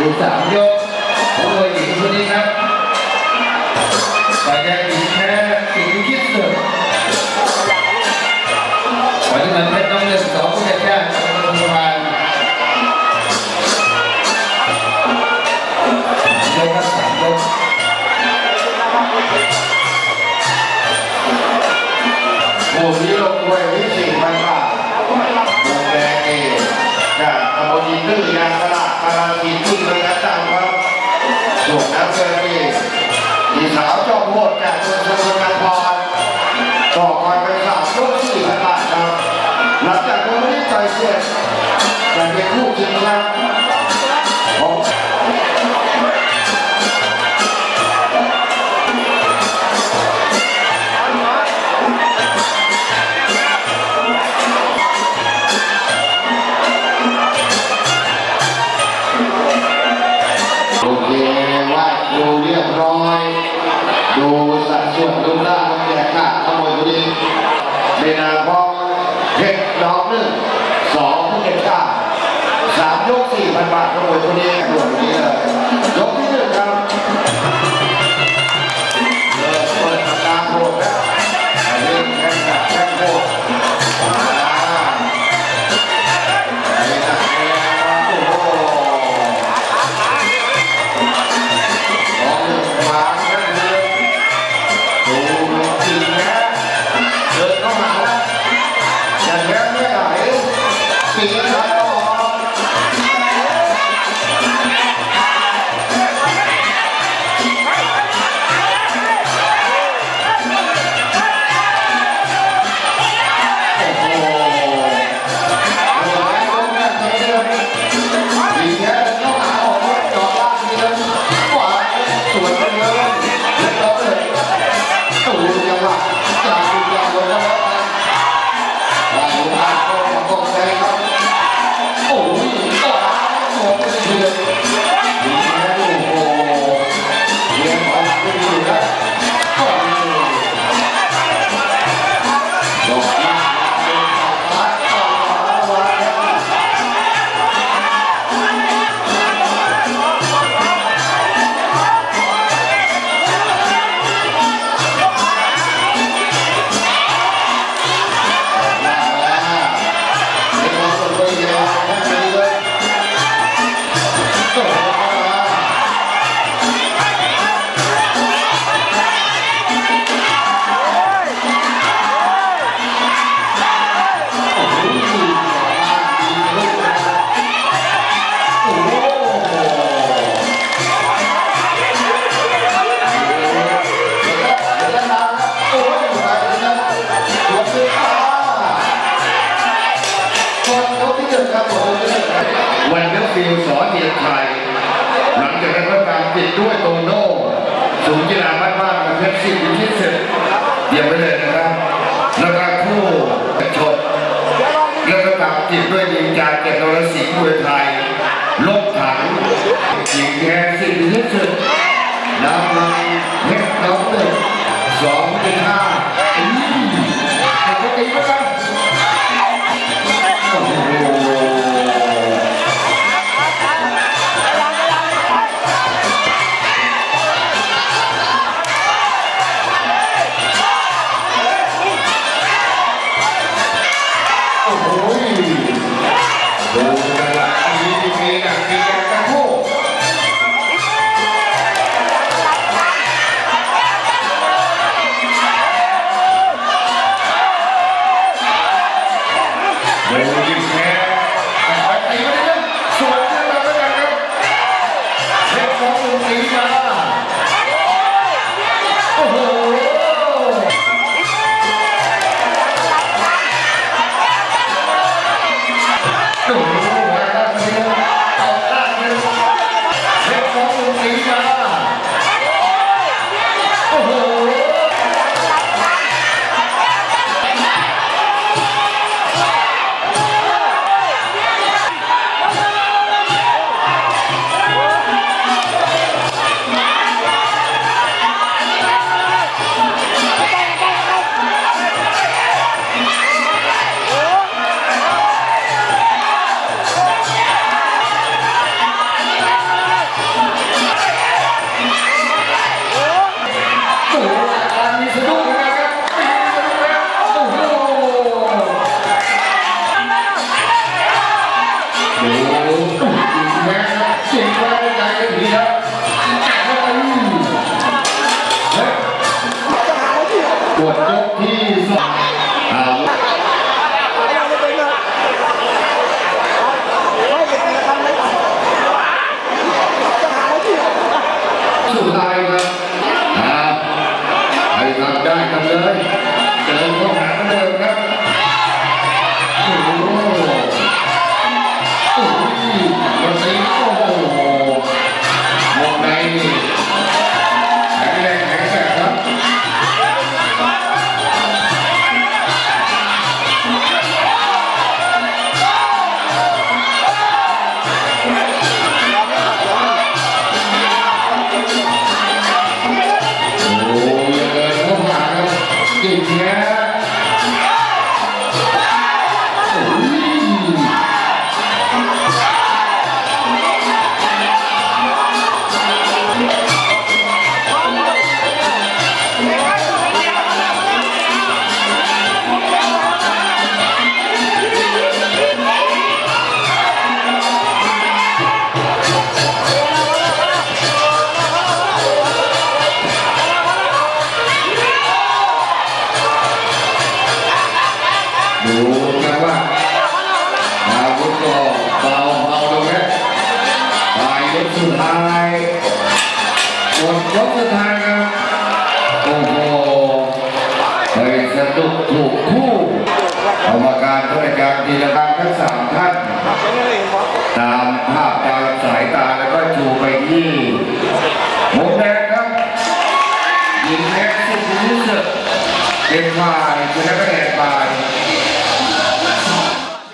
ดูสามยกของมวยหญิงคนนี้ครับฝ่ายแดงหญิงแพ้สิงห์คิดสุดฝ่ายน้ำเงินเพชรน้องเลือดสองผู้จัดจ้างจากโรงพยาบาลยกครับสามยกผู้นี้ลงมวยวิสี่พันบาท ตำบลอินทร์ยางตลาดตลาดอินทร์เลยนะจ๊ะครับ ดูเรียบร้อย ดูสัดส่วนดูหน้าของแกค่ะขโมยตัวนี้ในนาพองเพชรดอกหนึ่งสองเพชรเก้าสามยกสี่พันบาทขโมยตัวนี้ด่วนนี้เลย ฟิลสอนเดียนไทยหลังจากนั้นก็ตามติดด้วยโตโน่สูงกีฬาบ้านบ้านกับเพชรสิบอยู่ที่เสร็จเดี๋ยวไปเลยนะครับแล้วก็ ที่สอง สุดท้ายหมดยกสุดท้ายครับโอ้โหเฮ้ยสนุกถูกคู่กรรมการผู้จัดการทีละครั้งทั้งสามท่านตามภาพตามสายตาแล้วก็ชูไปที่มุมแดงครับยิงแม็กซ์สุดที่สุดเป็นฝ่ายชนะคะแนน